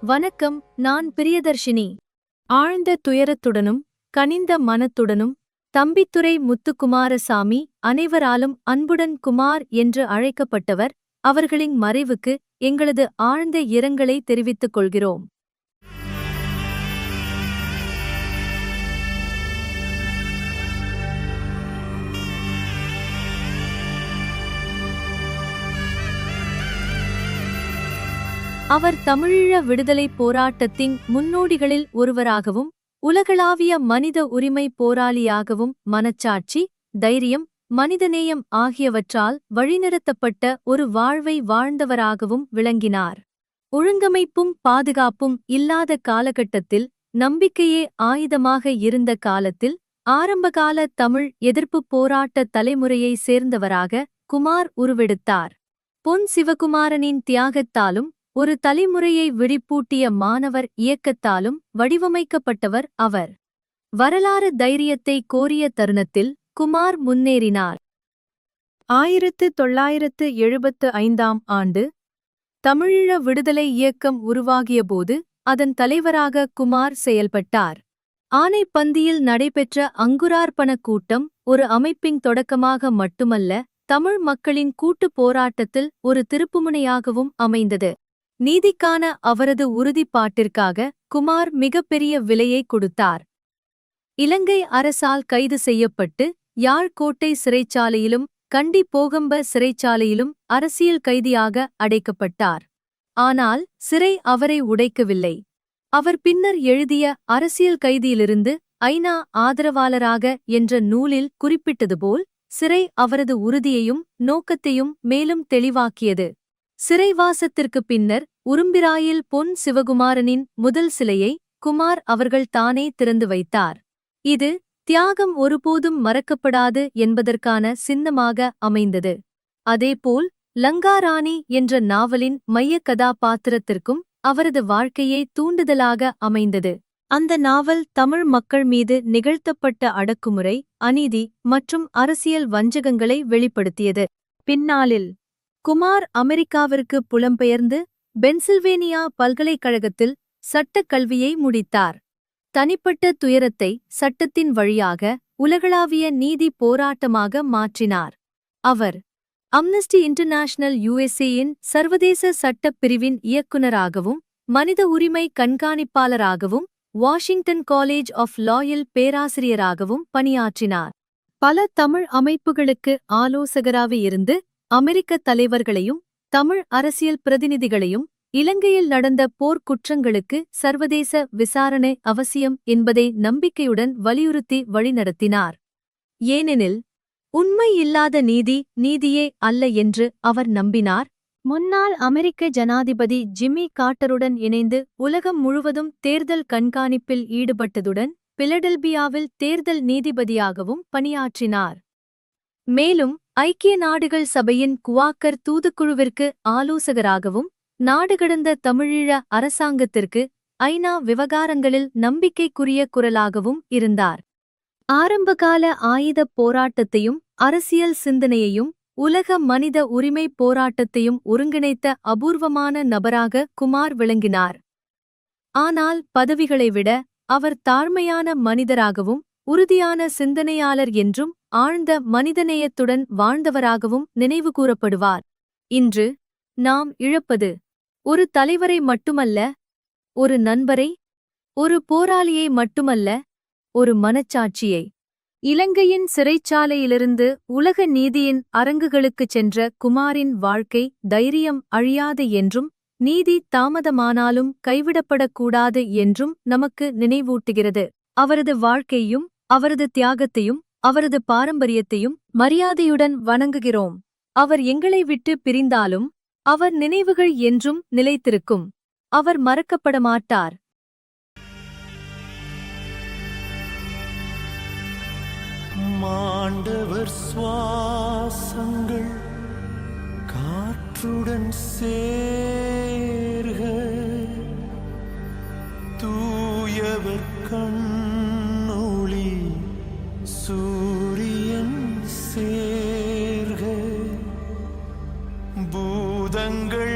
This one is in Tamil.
வணக்கம் நான் பிரியதர்ஷினி. ஆழ்ந்த துயரத்துடனும் கனிந்த மனத்துடனும் தம்பித்துரை முத்துக்குமாரசாமி அனைவராலும் அன்புடன் குமார் என்று அழைக்கப்பட்டவர் அவர்களின் மறைவுக்கு எங்களது ஆழ்ந்த இரங்கலை தெரிவித்துக் கொள்கிறோம். அவர் தமிழீழ விடுதலைப் போராட்டத்தின் முன்னோடிகளில் ஒருவராகவும் உலகளாவிய மனித உரிமை போராளியாகவும் மனச்சாட்சி தைரியம் மனிதநேயம் ஆகியவற்றால் வழிநிறுத்தப்பட்ட ஒரு வாழ்வை வாழ்ந்தவராகவும் விளங்கினார். ஒழுங்கமைப்பும் பாதுகாப்பும் இல்லாத காலகட்டத்தில் நம்பிக்கையே ஆயுதமாக இருந்த காலத்தில் ஆரம்பகால தமிழ் எதிர்ப்புப் போராட்ட தலைமுறையை சேர்ந்தவராக குமார் உருவெடுத்தார். பொன் சிவகுமாரனின் தியாகத்தாலும் ஒரு தலைமுறையை விழிப்பூட்டிய மாணவர் இயக்கத்தாலும் வடிவமைக்கப்பட்டவர் அவர். வரலாறு தைரியத்தை கோரிய தருணத்தில் குமார் முன்னேறினார். ஆயிரத்து தொள்ளாயிரத்து எழுபத்து ஐந்தாம் ஆண்டு தமிழீழ விடுதலை இயக்கம் உருவாகியபோது அதன் தலைவராக குமார் செயல்பட்டார். ஆனைப்பந்தியில் நடைபெற்ற அங்குரார்ப்பணக் கூட்டம் ஒரு அமைப்பின் தொடக்கமாக மட்டுமல்ல தமிழ் மக்களின் கூட்டுப் போராட்டத்தில் ஒரு திருப்புமுனையாகவும் அமைந்தது. நீதிக்கான அவரது உறுதிப்பாட்டிற்காக குமார் மிகப்பெரிய விலையை கொடுத்தார். இலங்கை அரசால் கைது செய்யப்பட்டு யாழ் கோட்டை சிறைச்சாலையிலும் கண்டி போகம்ப சிறைச்சாலையிலும் அரசியல் கைதியாக அடைக்கப்பட்டார். ஆனால் சிறை அவரை உடைக்கவில்லை. அவர் பின்னர் எழுதிய அரசியல் கைதியிலிருந்து ஐநா ஆதரவாளராக என்ற நூலில் குறிப்பிட்டதுபோல் சிறை அவரது உறுதியையும் நோக்கத்தையும் மேலும் தெளிவாக்கியது. சிறைவாசத்திற்குப் பின்னர் உரும்பிராயில் பொன் சிவகுமாரனின் முதல் சிலையை குமார் அவர்கள் தானே திறந்து வைத்தார். இது தியாகம் ஒருபோதும் மறக்கப்படாது என்பதற்கான சின்னமாக அமைந்தது. அதேபோல் லங்காராணி என்ற நாவலின் மையக் கதாபாத்திரத்திற்கும் அவரது வாழ்க்கையை தூண்டுதலாக அமைந்தது. அந்த நாவல் தமிழ் மக்கள் மீது நிகழ்த்தப்பட்ட அடக்குமுறை அநீதி மற்றும் அரசியல் வஞ்சகங்களை வெளிப்படுத்தியது. பின்னாளில் குமார் அமெரிக்காவிற்கு புலம்பெயர்ந்து பென்சில்வேனியா பல்கலைக்கழகத்தில் சட்டக் கல்வியை முடித்தார். தனிப்பட்ட துயரத்தை சட்டத்தின் வழியாக உலகளாவிய நீதி போராட்டமாக மாற்றினார். அவர் அம்னஸ்டி இன்டர்நேஷனல் யுஎஸ்ஏயின் சர்வதேச சட்டப் பிரிவின் இயக்குநராகவும் மனித உரிமை கண்காணிப்பாளராகவும் வாஷிங்டன் காலேஜ் ஆஃப் லாயில் பேராசிரியராகவும் பணியாற்றினார். பல தமிழ் அமைப்புகளுக்கு ஆலோசகராக இருந்து அமெரிக்க தலைவர்களையும் தமிழ் அரசியல் பிரதிநிதிகளையும் இலங்கையில் நடந்த போர்க்குற்றங்களுக்கு சர்வதேச விசாரணை அவசியம் என்பதை நம்பிக்கையுடன் வலியுறுத்தி வழிநடத்தினார். ஏனெனில் உண்மை இல்லாத நீதி நீதியே அல்ல என்று அவர் நம்பினார். முன்னாள் அமெரிக்க ஜனாதிபதி ஜிம்மி காட்டருடன் இணைந்து உலகம் முழுவதும் தேர்தல் கண்காணிப்பில் ஈடுபட்டதுடன் பிலடெல்பியாவில் தேர்தல் நீதிபதியாகவும் பணியாற்றினார். மேலும் ஐக்கிய நாடுகள் சபையின் குவாக்கர் தூதுக்குழுவிற்கு ஆலோசகராகவும் நாடுகடந்த தமிழீழ அரசாங்கத்திற்கு ஐநா விவகாரங்களில் நம்பிக்கைக்குரிய குரலாகவும் இருந்தார். ஆரம்பகால ஆயுதப் போராட்டத்தையும் அரசியல் சிந்தனையையும் உலக மனித உரிமைப் போராட்டத்தையும் ஒருங்கிணைத்த அபூர்வமான நபராக குமார் விளங்கினார். ஆனால் பதவிகளை விட அவர் தாழ்மையான மனிதராகவும் உறுதியான சிந்தனையாளர் என்றும் ஆழ்ந்த மனிதநேயத்துடன் வாழ்ந்தவராகவும் நினைவு கூறப்படுவார். இன்று நாம் இழப்பது ஒரு தலைவரை மட்டுமல்ல ஒரு நண்பரை ஒரு போராளியை மட்டுமல்ல ஒரு மனச்சாட்சியை. இலங்கையின் சிறைச்சாலையிலிருந்து உலக நீதியின் அரங்குகளுக்குச் சென்ற குமாரின் வாழ்க்கை தைரியம் அழியாது என்றும் நீதி தாமதமானாலும் கைவிடப்படக்கூடாது என்றும் நமக்கு நினைவூட்டுகிறது. அவரது வாழ்க்கையும் அவரது தியாகத்தையும் அவரது பாரம்பரியத்தையும் மரியாதையுடன் வணங்குகிறோம். அவர் எங்களை விட்டு பிரிந்தாலும் அவர் நினைவுகள் என்றும் நிலைத்திருக்கும். அவர் மறக்கப்பட மாட்டார் மாண்டவர் சுவாசங்கள் காற்றுடன் சேர்க. பூதங்கள்